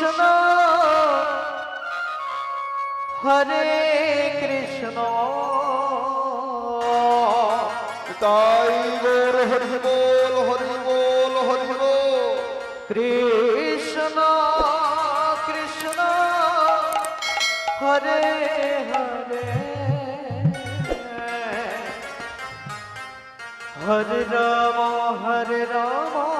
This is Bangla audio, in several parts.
কৃষ্ণ। হরে কৃষ্ণ। তাই গোর হরি বল হরি বল হরি বল। কৃষ্ণ কৃষ্ণ। হরে হরে। হরে রাম হরে রাম।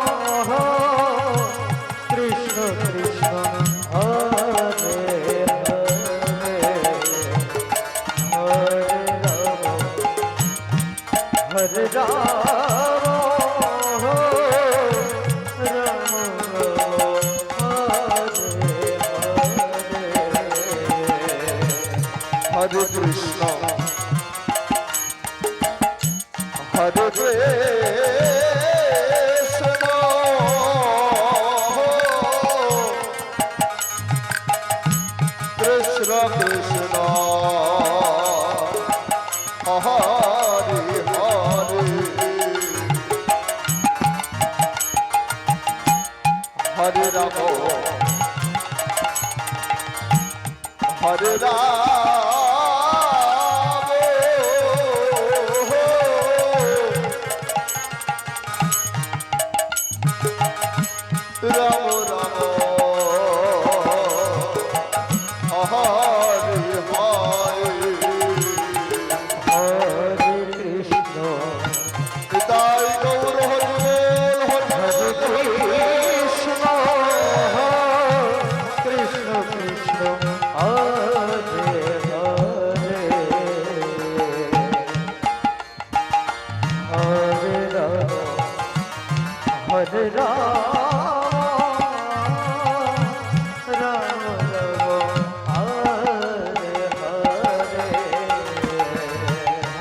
হরে রাম রাম হরে হরে হরে হরে রাম হরে রাম।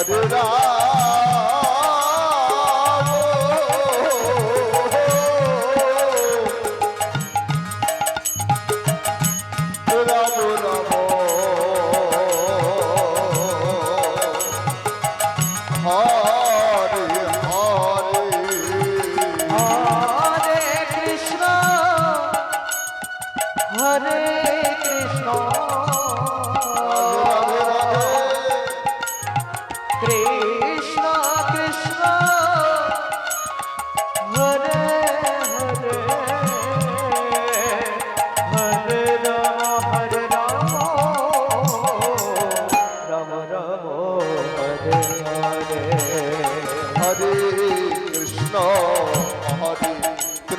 হরে রাম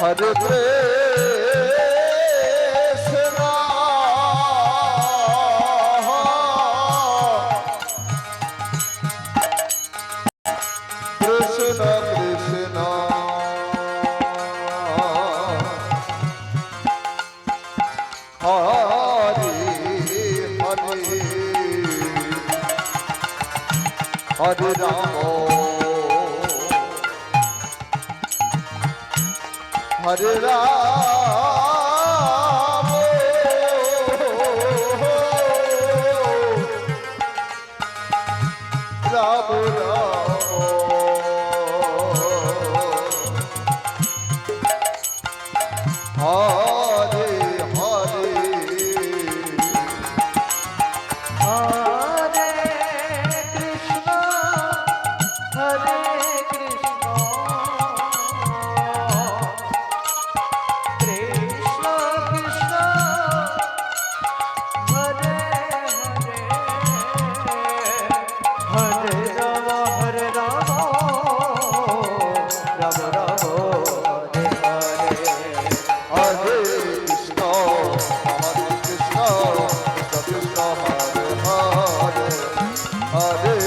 হরে কৃষ্ণ কৃষ্ণ ਹਰਿ ਰਾਮੋ ਹਰਿ ਰਾਮ Yeah.